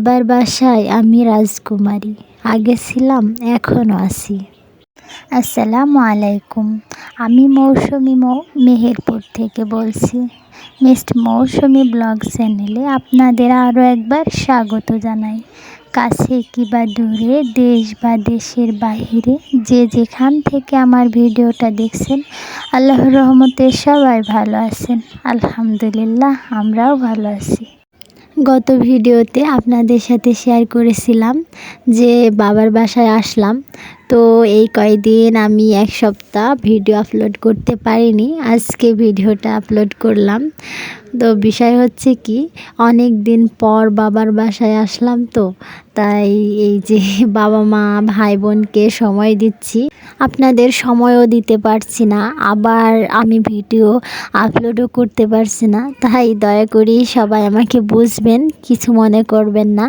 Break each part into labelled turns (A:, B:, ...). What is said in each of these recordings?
A: বাবার বাসায় আমি রাজকুমারী। আগে ছিলাম এখনও আছি। আসসালামু আলাইকুম। আমি মৌসুমি মৌ মেহেরপুর থেকে বলছি। মিস্ট মৌসুমি ব্লগ চ্যানেলে আপনাদের আরও একবার স্বাগত জানাই। কাছে কি বা দূরে, দেশ বা দেশের বাহিরে, যে যেখান থেকে আমার ভিডিওটা দেখছেন, আল্লাহর রহমতে সবাই ভালো আছেন। আলহামদুলিল্লাহ, আমরাও ভালো আছি। গত ভিডিওতে আপনাদের সাথে শেয়ার করেছিলাম যে বাবার বাসায় আসলাম। তো এই কয়দিন আমি এক সপ্তাহ ভিডিও আপলোড করতে পারিনি। আজকে ভিডিওটা আপলোড করলাম। তো বিষয় হচ্ছে কি অনেক দিন পর বাবার বাসায় আসলাম তো, তাই এই যে বাবা মা ভাই বোনকে সময় দিচ্ছি। আপনাদের সময়ও দিতে পারছি না, আবার আমি ভিডিও আপলোডও করতে পারছি না। তাই দয়া করি সবাই আমাকে বুঝবেন, কিছু মনে করবেন না।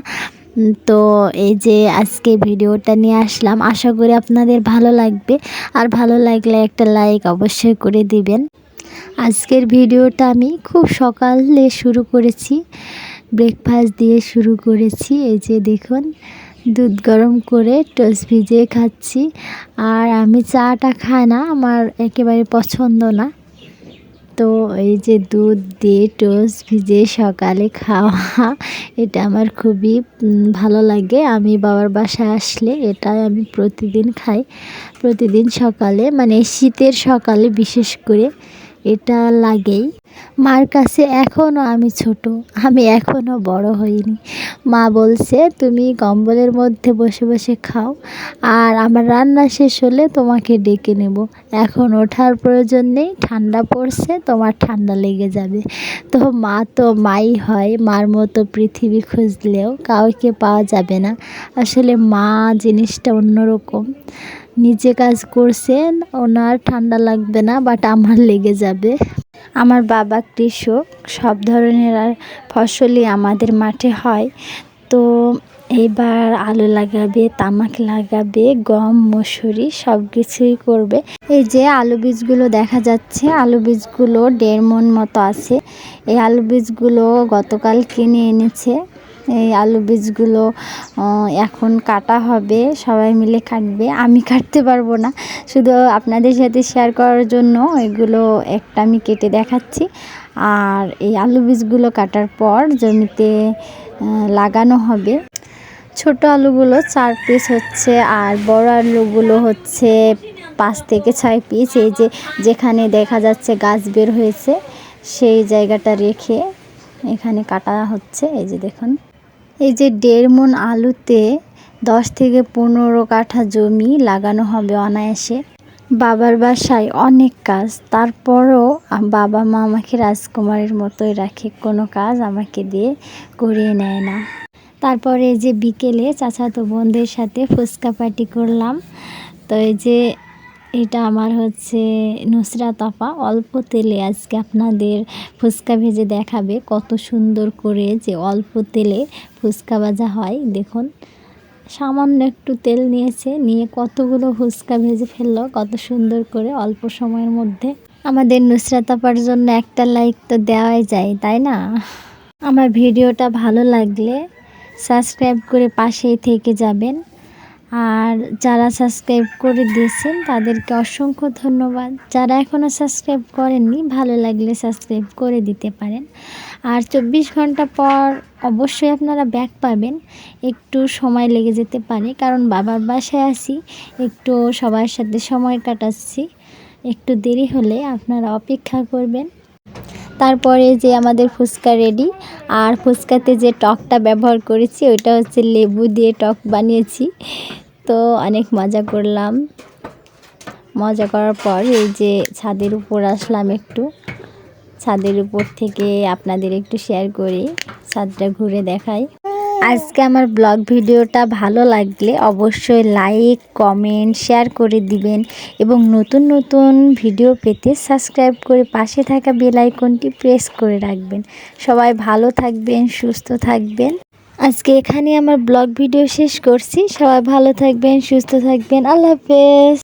A: তো এই যে আজকে ভিডিওটা নিয়ে আসলাম, আশা করি আপনাদের ভালো লাগবে। আর ভালো লাগলে একটা লাইক অবশ্যই করে দিবেন। আজকের ভিডিওটা আমি খুব সকালে শুরু করেছি ব্রেকফাস্ট দিয়ে শুরু করেছি। এই যে দেখুন দুধ গরম করে টোস্ট ভিজিয়ে খাচ্ছি। আর আমি চাটা খাই না, আমার একেবারে পছন্দ না। তো এই যে দুধ দিয়ে টোস্ট ভিজিয়ে সকালে খাওয়া, এটা আমার খুবই ভালো লাগে। আমি বাবার বাসায় আসলে এটাই আমি প্রতিদিন খাই। প্রতিদিন সকালে মানে শীতের সকালে বিশেষ করে এটা লাগেই। মার কাছে এখনও আমি ছোট, আমি এখনও বড় হইনি। মা বলছে, তুমি কম্বলের মধ্যে বসে বসে খাও, আর আমার রান্না শেষ হলে তোমাকে ডেকে নেব। এখন ওঠার প্রয়োজন নেই, ঠান্ডা পড়ছে, তোমার ঠান্ডা লেগে যাবে। তো মা তো মাই হয়, মার মতো পৃথিবী খুঁজলেও কাউকে পাওয়া যাবে না। আসলে মা জিনিসটা অন্যরকম। নিজে কাজ করছেন, ওনার ঠান্ডা লাগবে না বাট আমার লেগে যাবে। আমার বাবা কৃষক, সব ধরনের আর ফসলই আমাদের মাঠে হয়। তো এবার আলু লাগাবে, তামাক লাগাবে, গম, মসুরি সব কিছুই করবে। এই যে আলু বীজগুলো দেখা যাচ্ছে, আলু বীজগুলো দেড় মন মতো আছে। এই আলু বীজগুলো গতকাল কিনে এনেছে। এই আলু বীজগুলো এখন কাটা হবে, সবাই মিলে কাটবে। আমি কাটতে পারব না, শুধু আপনাদের সাথে শেয়ার করার জন্য এগুলো একটা আমি কেটে দেখাচ্ছি। আর এই আলু বীজগুলো কাটার পর জমিতে লাগানো হবে। ছোট আলুগুলো চার পিস হচ্ছে, আর বড় আলুগুলো হচ্ছে পাঁচ থেকে ছয় পিস এই যে যেখানে দেখা যাচ্ছে গাছ বের হয়েছে, সেই জায়গাটা রেখে এখানে কাটা হচ্ছে। এই যে দেখুন। এই যে দেড় মন আলুতে দশ থেকে পনেরো কাঠা জমি লাগানো হবে অনায়াসে। বাবার বাসায় অনেক কাজ, তারপরও বাবা মা আমাকে রাজকুমারের মতোই রাখে, কোনো কাজ আমাকে দিয়ে করিয়ে নেয় না। তারপরে যে বিকেলে চাচাতো বোনদের সাথে ফুচকা পার্টি করলাম। তো এই যে এটা আমার হচ্ছে নুসরাত আপা। অল্প তেলে আজকে আপনাদের ফুচকা ভেজে দেখাবে কত সুন্দর করে যে অল্প তেলে ফুচকা ভাজা হয়। দেখুন, সামান্য একটু তেল নিয়েছে, নিয়ে কতগুলো ফুচকা ভেজে ফেলল, কত সুন্দর করে অল্প সময়ের মধ্যে। আমাদের নুসরাত আপার জন্য একটা লাইক তো দেওয়াই যায়, তাই না? আমার ভিডিওটা ভালো লাগলে সাবস্ক্রাইব করে পাশেই থেকে যাবেন। আর যারা সাবস্ক্রাইব করে দিয়েছেন তাদেরকে অসংখ্য ধন্যবাদ। যারা এখনও সাবস্ক্রাইব করেননি, ভালো লাগলে সাবস্ক্রাইব করে দিতে পারেন। আর চব্বিশ ঘণ্টা পর অবশ্যই আপনারা ব্যাক পাবেন। একটু সময় লেগে যেতে পারে, কারণ বাবার বাসায় আসি একটু সবার সাথে সময় কাটাচ্ছি। একটু দেরি হলে আপনারা অপেক্ষা করবেন। তারপরে যে আমাদের ফুচকা রেডি, আর ফুচকাতে যে টকটা ব্যবহার করেছি, ওইটা হচ্ছে লেবু দিয়ে টক বানিয়েছি। তো অনেক মজা করলাম। মজা করার পর এই যে ছাদের উপর আসলাম একটু। ছাদের উপর থেকে আপনাদের একটু শেয়ার করি, ছাদটা ঘুরে দেখাই। আজকে আমার ব্লগ ভিডিওটা ভালো লাগলে অবশ্যই লাইক কমেন্ট শেয়ার করে দিবেন এবং নতুন নতুন ভিডিও পেতে সাবস্ক্রাইব করে পাশে থাকা বেল আইকনটি প্রেস করে রাখবেন। সবাই ভালো থাকবেন, সুস্থ থাকবেন। আজকে এখানে আমার ব্লগ ভিডিও শেষ করছি। সবাই ভালো থাকবেন সুস্থ থাকবেন। আল্লাহ হাফেজ।